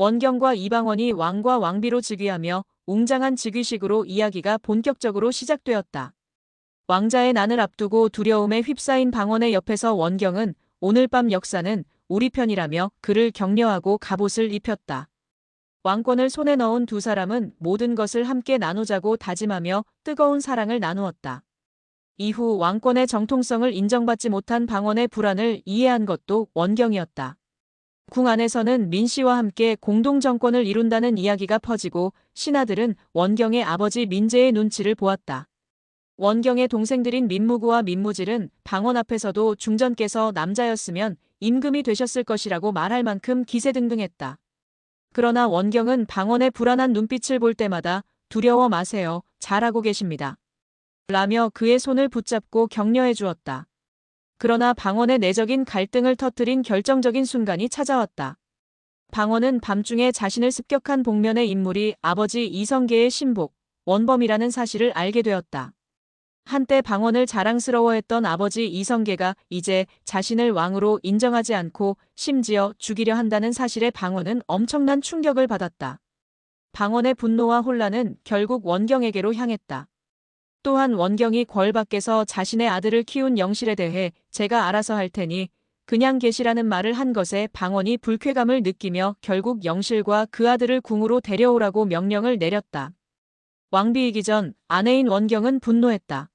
원경과 이방원이 왕과 왕비로 즉위하며 웅장한 즉위식으로 이야기가 본격적으로 시작되었다. 왕자의 난을 앞두고 두려움에 휩싸인 방원의 옆에서 원경은 오늘 밤 역사는 우리 편이라며 그를 격려하고 갑옷을 입혔다. 왕권을 손에 넣은 두 사람은 모든 것을 함께 나누자고 다짐하며 뜨거운 사랑을 나누었다. 이후 왕권의 정통성을 인정받지 못한 방원의 불안을 이해한 것도 원경이었다. 궁 안에서는 민 씨와 함께 공동 정권을 이룬다는 이야기가 퍼지고 신하들은 원경의 아버지 민재의 눈치를 보았다. 원경의 동생들인 민무구와 민무질은 방원 앞에서도 중전께서 남자였으면 임금이 되셨을 것이라고 말할 만큼 기세등등했다. 그러나 원경은 방원의 불안한 눈빛을 볼 때마다 두려워 마세요. 잘하고 계십니다. 라며 그의 손을 붙잡고 격려해 주었다. 그러나 방원의 내적인 갈등을 터뜨린 결정적인 순간이 찾아왔다. 방원은 밤중에 자신을 습격한 복면의 인물이 아버지 이성계의 신복, 원범이라는 사실을 알게 되었다. 한때 방원을 자랑스러워했던 아버지 이성계가 이제 자신을 왕으로 인정하지 않고 심지어 죽이려 한다는 사실에 방원은 엄청난 충격을 받았다. 방원의 분노와 혼란은 결국 원경에게로 향했다. 또한 원경이 궐 밖에서 자신의 아들을 키운 영실에 대해 제가 알아서 할 테니 그냥 계시라는 말을 한 것에 방원이 불쾌감을 느끼며 결국 영실과 그 아들을 궁으로 데려오라고 명령을 내렸다. 왕비이기 전 아내인 원경은 분노했다.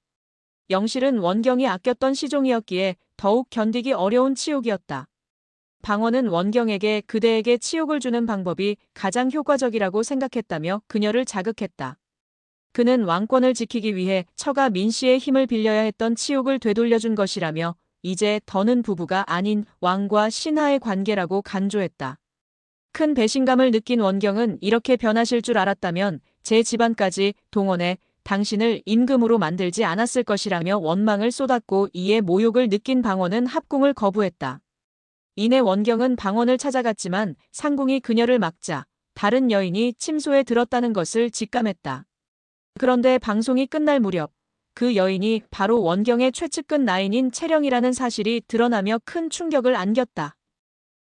영실은 원경이 아꼈던 시종이었기에 더욱 견디기 어려운 치욕이었다. 방원은 원경에게 그대에게 치욕을 주는 방법이 가장 효과적이라고 생각했다며 그녀를 자극했다. 그는 왕권을 지키기 위해 처가 민 씨의 힘을 빌려야 했던 치욕을 되돌려준 것이라며 이제 더는 부부가 아닌 왕과 신하의 관계라고 간조했다. 큰 배신감을 느낀 원경은 이렇게 변하실 줄 알았다면 제 집안까지 동원해 당신을 임금으로 만들지 않았을 것이라며 원망을 쏟았고 이에 모욕을 느낀 방원은 합궁을 거부했다. 이내 원경은 방원을 찾아갔지만 상궁이 그녀를 막자 다른 여인이 침소에 들었다는 것을 직감했다. 그런데 방송이 끝날 무렵 그 여인이 바로 원경의 최측근 나인인 채령이라는 사실이 드러나며 큰 충격을 안겼다.